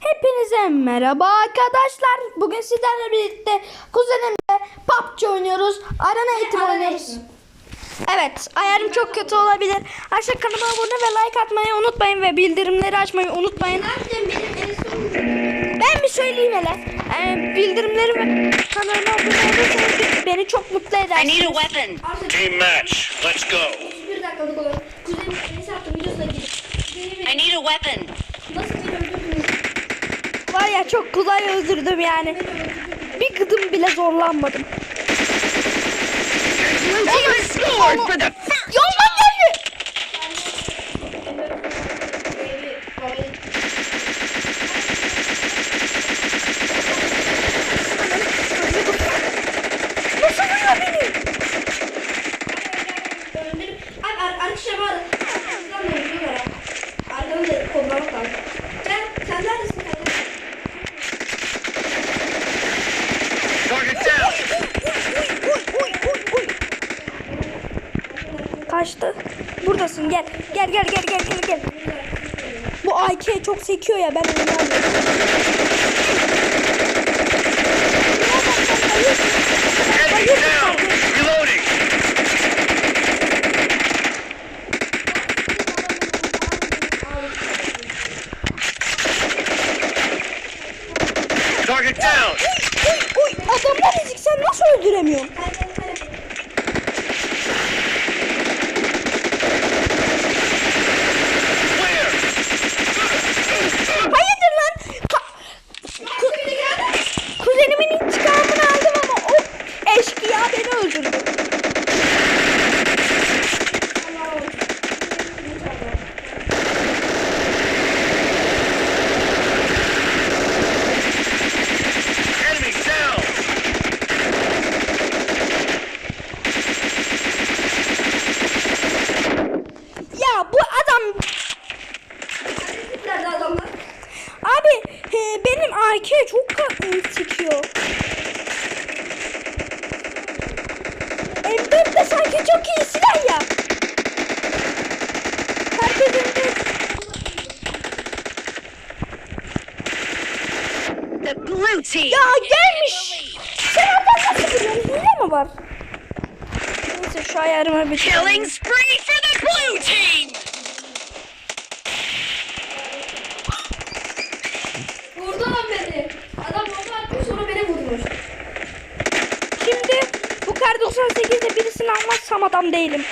Hepinize merhaba arkadaşlar. Bugün sizlerle birlikte kuzenimle PUBG oynuyoruz. Arena eğitimi oynuyoruz. Evet, ayarım çok kötü olabilir. Aşağı kanalıma abone ve like atmayı unutmayın ve bildirimleri açmayı unutmayın. Ben bir söyleyeyim hele. Ee, bildirimleri ve kanalıma abone olursanız beni çok mutlu I need a edersiniz. weapon. Team match. Let's go. Bir dakikalık olur. Kuzenim attı videosuna girip. I need a weapon. Nasıl beni öldürdünüz? Var ya çok kolay öldürdüm yani. Bir gıdım bile zorlanmadım. Blue team has scored for the first. Yoldan geldi. Nasıl vuruyor beni? Öldürüp. Abi ar arkadaşlar var. Arkadan da öldürüyorlar. Arkadan da kollamak lazım. Gel sen neredesin kardeşim? Target down. Uy, uy, uy, uy. Kaçtı. Buradasın gel. Gel gel gel gel gel gel. Bu Sekiyor ya ben onu alıyorum. Down. Target down. Uy uy adamlar ezik sen nasıl öldüremiyorsun? Clear. Hayırdır lan? Ka- Ku- Kuzenimin intikamını aldım ama o eşkıya beni öldürdü. Enemy down. Ya bu adam Nerede adamlar? abi e, benim AK çok ka- sekiyor. M4 de sanki çok iyi silah ya. Herkesin de The blue team. Ya gelmiş. Sen oradan nasıl biliyorsun? Hile mi var? Neyse şu ayarıma bir Killing spree for the blue team. Vurdu lan beni. Adam bomba attı sonra beni vurmuş. Şimdi bu kar 98'de birisini almazsam adam değilim.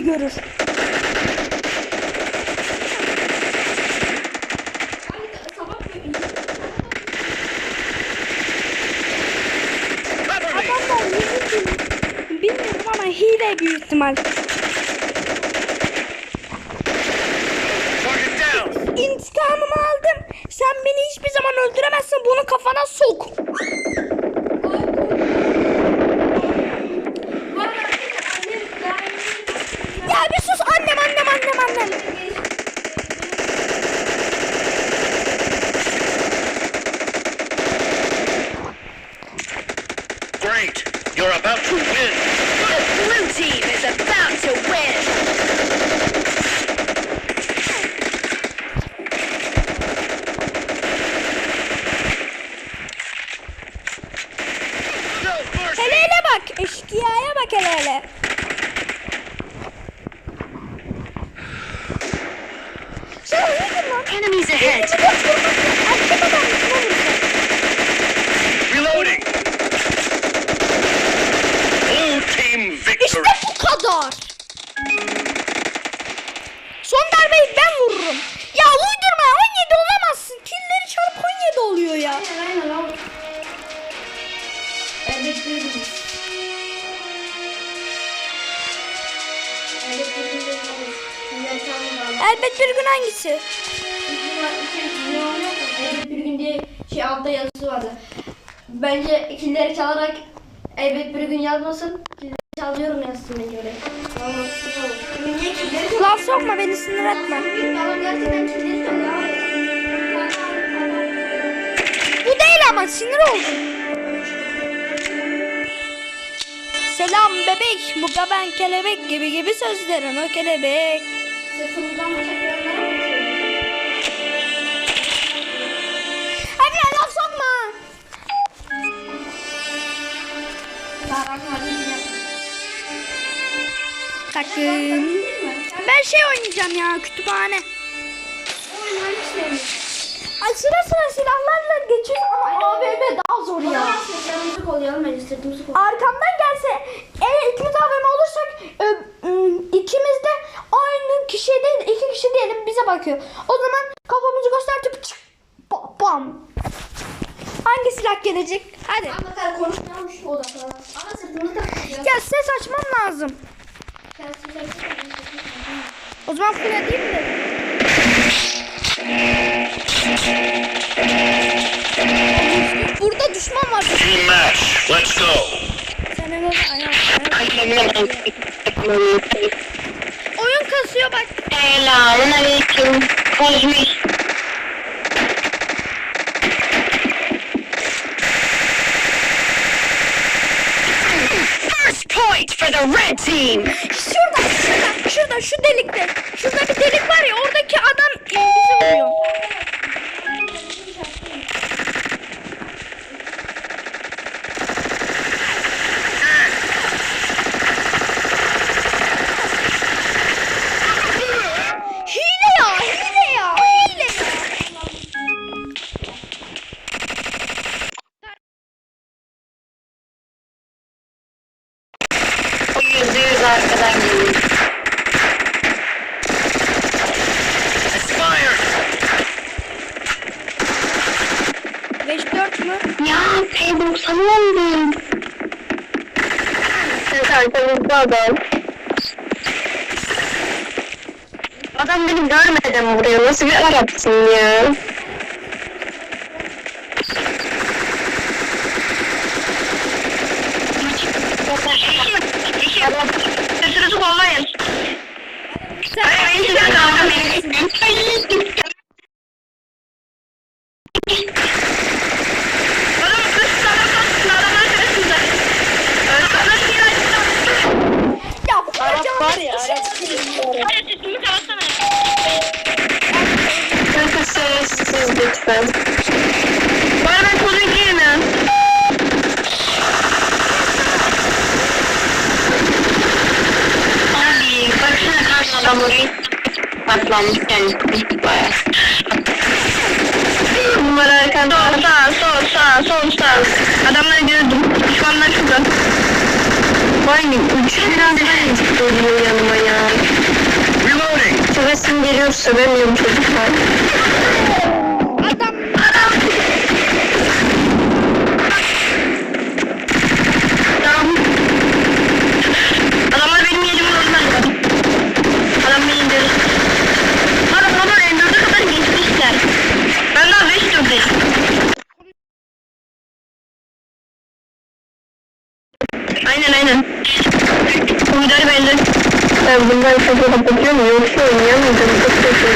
Görür. You're about to ya. Aynen aynen olur. Evet duydum. Elbet bir gün hangisi? Elbet bir gün diye şey altta yazısı vardı. Bence ikilileri çalarak elbet bir gün yazmasın. İkilileri çalıyorum yazsın bence öyle. Tamam. Laf sokma beni sinir etme. Adam gerçekten ikilileri çalıyor ama sinir oldum. Selam bebek. Bu ben kelebek gibi gibi sözlerin o kelebek. Sırtımızdan lan, laf sokma. Takım. Ben şey oynayacağım ya kütüphane. İstemiyorum. Ay sıra sıra silahlarla geçiyoruz ama AVM daha zor ya. zaman sırtımızı kollayalım bence sırtımızı kollayalım. Arkamdan gelse eğer ikimiz AVM olursak e, ikimiz de aynı kişi değil iki kişi diyelim bize bakıyor. O zaman kafamızı göstertip çık ba- bam. Hangi silah gelecek? Hadi. Ama kadar konuşmayalım şu odaklara. Ama sırtımızı da kollayalım. Ya ses açmam lazım. O zaman full edeyim de. Burada düşman var. Team match. Let's go. Sen en az ayağa- ayağa- Oyun kasıyor bak. Selamun aleyküm. Kozmik. First point for the red team. Şurada, şurada, şurada, şu delikte. Şurada bir delik var ya, oradaki adam e, bizi vuruyor. Hile ya, hile ya, hile ya. O yüzde yüz arkadan geliyor. Expired. 5-4 mü? Ya P90 oldum. Sen arkamızda adam. Adam beni görmeden vuruyor. Nasıl bir Arapsın ya? Sırtınızı kollayın. Hayır, ben size kalkamıyorum. Adam kız sana kalksın, adamlar karşısında. Nasıl ya? Ya vuracağım. var ya, Hadi sesimi kapatsana. Kanka sessiz lütfen. Bana ben konuyu girme. Abi baksana karşı adam orayı patlamış yani baya. Bunlar arkanda. Sol sağ sol sağ sol sağ. Adamları gördüm. Düşmanlar şurada. Vay üçü biraz geliyor yanıma ya. Reloading. Sevesim geliyor sevemiyorum çocuklar. Adam, Tamam. Adamlar benim yerimi yollar. Adam beni indirdi. Adam ama M4'e kadar geçmişler. Ben daha 5 dördeyim. Aynen aynen. Uydarı belli. Ben bundan çok kapatıyor mu? Yoksa oynayamayacağım. Çok kötü.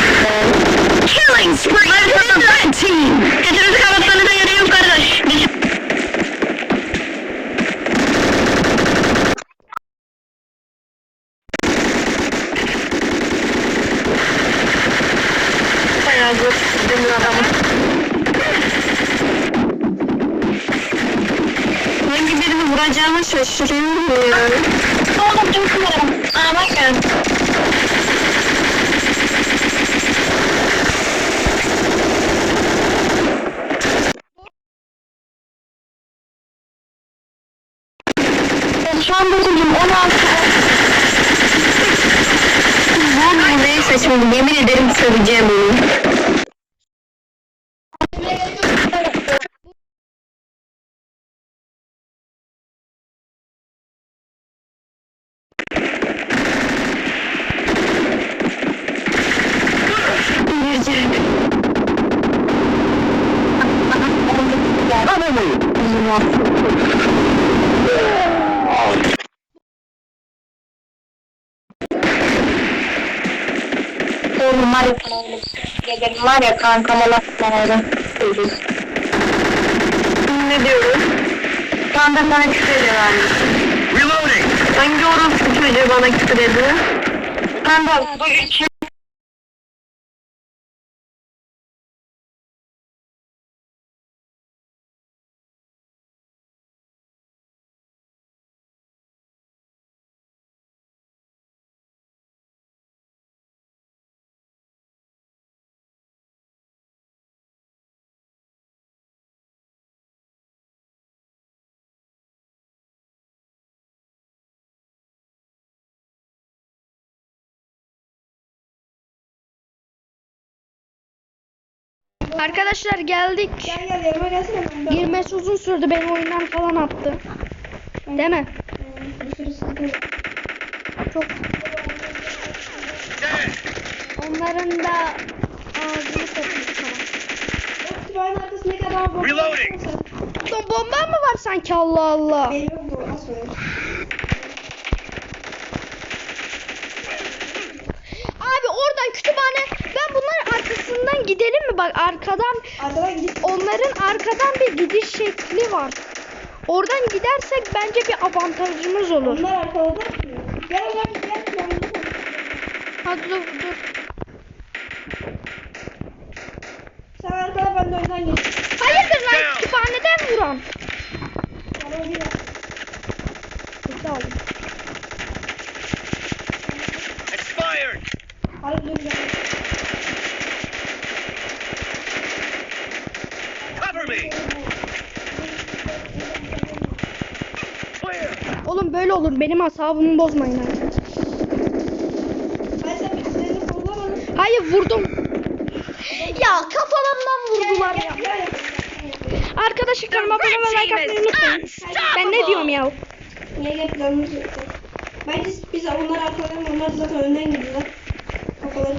Killing spree for the red team. Sesinizi kapatmanıza gerek yok kardeş. Biz... Zor demir adamı. Hangi birini vuracağımı şaşırıyorum ya. Oğlum tüm kumarım. Aa bakın. Şu Var ya Gecenin var ya kankam Allah Ne diyoruz? Kanka sana küfür ediyorlar. Reloading. Hangi orospu çocuğu bana küfür ediyor? Kanka bu üç Arkadaşlar geldik. Gel gel yanıma gelsene. Ben de Girmesi uzun sürdü. Beni oyundan falan attı. Değil mi? bir sürü sıkıntı. Çok. Onların da ağzını. O arkasında ne kadar bomba Reloading. Lan bomba mı var sanki Allah Allah. Benim yok bu. Az sonra. Abi oradan kütüphane. Ben bunların gidelim mi? Bak arkadan Arkadan gidip onların arkadan bir gidiş şekli var. Oradan gidersek bence bir avantajımız olur. onlar. Gel gel gel. gel. Hadi dur dur. Sen arkada ben de önden geç. Hayırdır lan kütüphaneden vuran. Bana bir Sağ olun. Olur. Benim asabımı bozmayın arkadaşlar. Hayır vurdum. Ya kafalarından vurdular ya. Arkadaşlar kanalıma abone ve like atmayı unutmayın. Ben ne diyorum ya? Niye yok. Bence biz onlar arkadan onlar zaten önden gidiyorlar. Kafaları.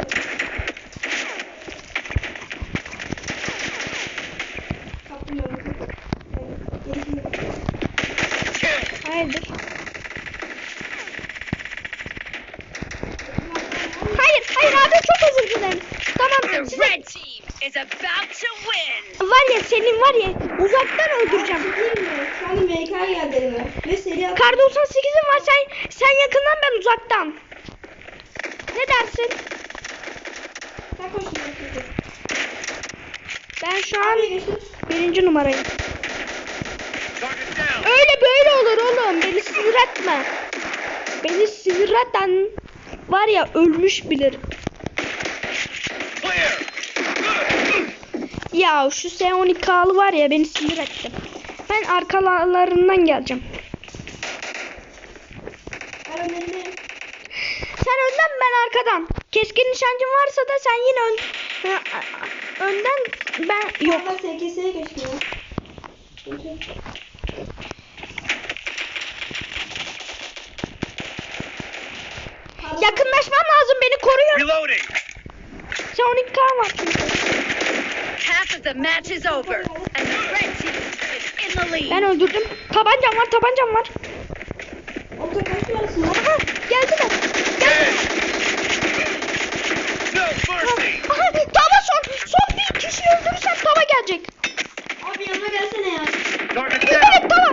Kapmıyorum. Yani, gerisini- Kill. Hayırdır? Hayır, hayır abi çok özür dilerim. Tamam The size red team is about to win. var ya senin var ya uzaktan öldüreceğim. Şu anda MK geldi elime. Ve seri at. Kar 98'im var sen sen yakından ben uzaktan. Ne dersin? Sen koş. Ben şu an birinci numarayım. Öyle böyle olur oğlum. Beni sinir etme. Beni sinir eden var ya ölmüş bilir. Ya şu S12K'lı var ya beni sinir etti. Ben arkalarından geleceğim. Sen önden ben arkadan. Keskin nişancın varsa da sen yine ön, önden ben yok. Ben SKS'ye geçtim ya. Yakınlaşmam lazım beni koruyun. Reloading. S12K var çünkü. Half of the match is over, and the red team is in the lead. Ben öldürdüm. Tabancam var tabancam var. Orta kaç numarasın lan? Aha geldiler. Dead. No mercy. Aha tava son. Son bir kişi öldürürsem tava gelecek. Abi yanıma gelsene ya. Evet tava.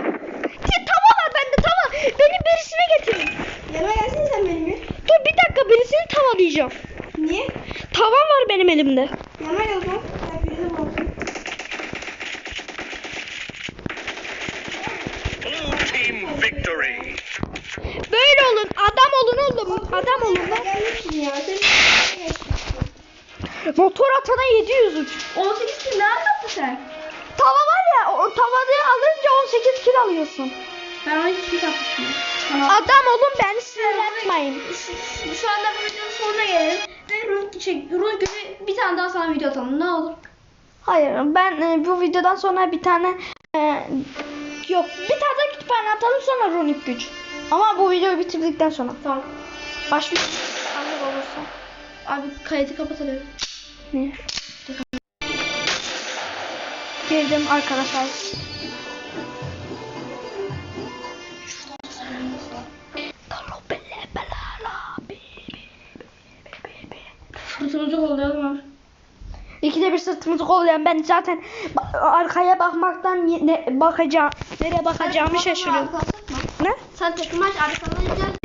Ya, tava var bende tava. Beni birisine getirin. Yanıma gelsene sen benim ya. Dur bir dakika birisini tavalayacağım. Niye? Tavan var benim elimde. Yanıma gel o zaman. Ya birini bulsun. Blue team victory. Böyle olun. Adam olun oğlum. Adam olun lan. Gelmişsin ya. Sen Motor atana 703. 18 gün ne anlattın sen? Tava var ya o tavayı alınca 18 kilo alıyorsun. Ben onu hiç şey yapmıştım. Adam olun beni sinirlenme. yapmayın. Şu, şu anda bu videonun sonuna gelelim. Ve Ruh, şey, Ruh günü bir tane daha sana video atalım. Ne olur? Hayır ben e, bu videodan sonra bir tane e, yok bir tane daha kütüphane atalım sonra runik güç. Ama bu videoyu bitirdikten sonra. Tamam. Başlık anlık olursa. Abi kaydı kapatalım. Niye? Girdim arkadaşlar. Sırtımızı kollayalım. İkide bir sırtımızı kollayan ben zaten arkaya bakmaktan ne, bakacağım nereye bakacağımı şaşırıyorum. Ne? Sen takım aç arkadan gel.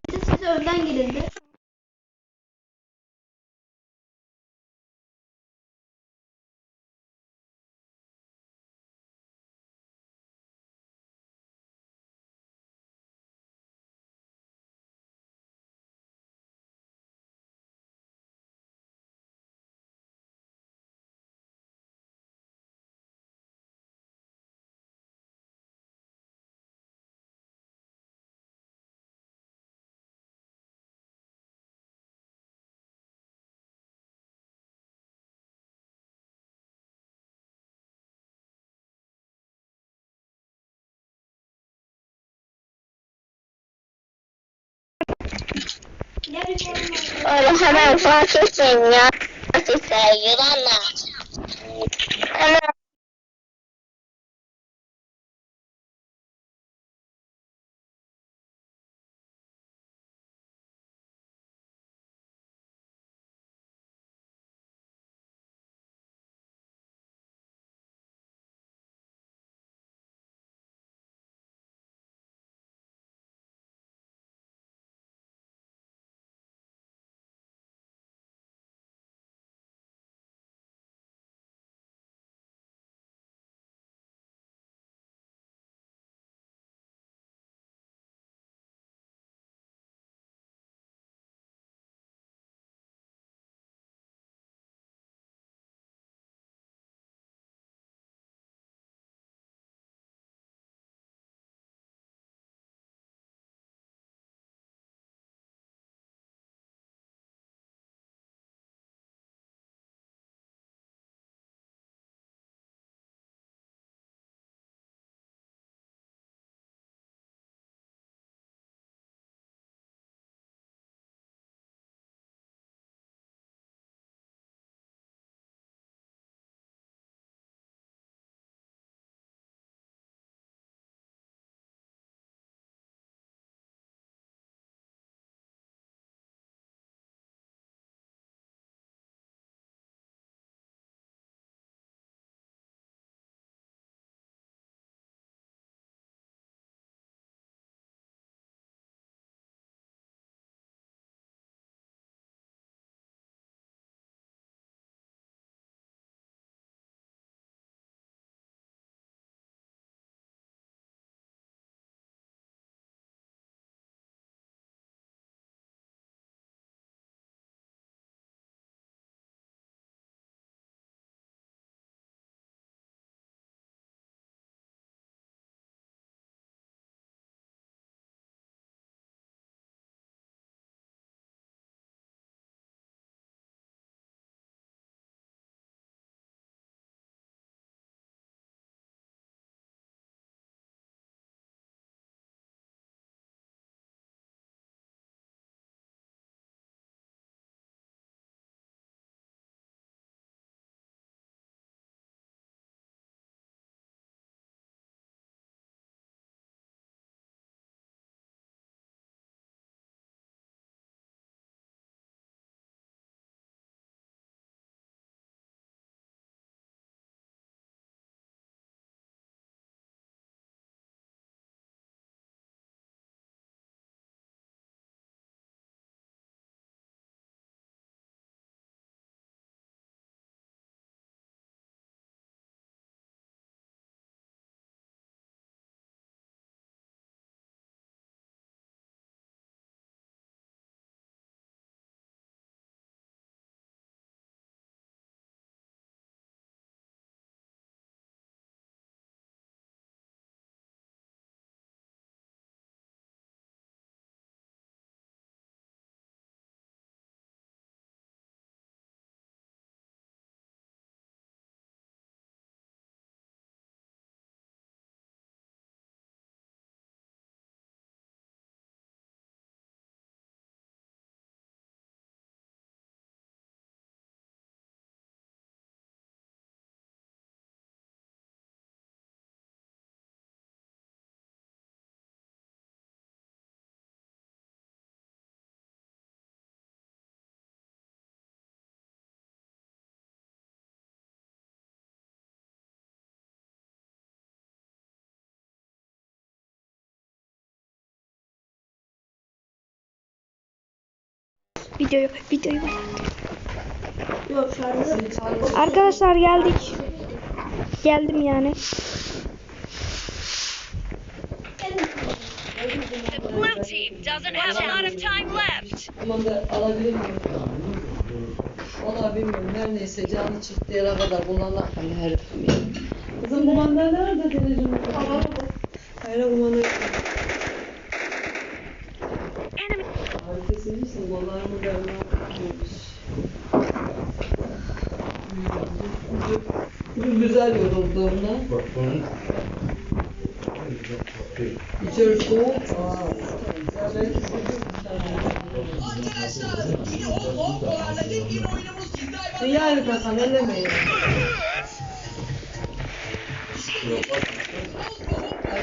Biz de size önden gelin de. Oğlum hemen fark etmeyin ya. Sesler yılanlar. Hemen Videoyu, videoyu bak. Arkadaşlar geldik. Geldim yani. blue team doesn't Valla bilmiyorum. Her neyse canı çıktı yere kadar bunlarla hani herifim yani. Kızım bu mandal nerede denizim? Hayır bu mandal. değilsin. Dolar mı vermem demiş. Bugün güzel yorulduğumda. Bak bunun. İçeri soğuk. Aa. Belki Arkadaşlar yine 10 10 dolarla değil bir oyunumuz ciddi hayvan. Yani kazan elemeyin. Ay,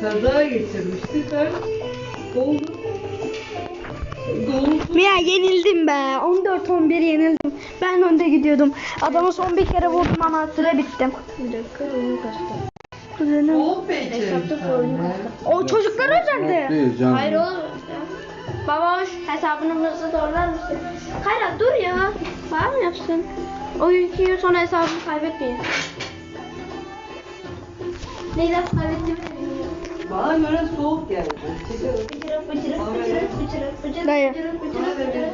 Kaza geçirmişti ben. Oldu. Mia yenildim be. 14-11 yenildim. Ben önde gidiyordum. Adamı son bir kere vurdum ama süre bittim. Bir dakika oyunu kaçtı. O çocuklar özendi. Hayır oğlum. Baba hesabını nasıl doğrular mısın? Hayır dur ya. Bana mı yapsın? O iki gün sonra hesabımı kaybetmeyin. Neyden kaybettiğimi de bilmiyorum. Bana böyle soğuk geldi. Çekiyorum. Bıcırık bıcırık bıcırık bıcırık bıcırık bıcırık bıcırık bıcırık.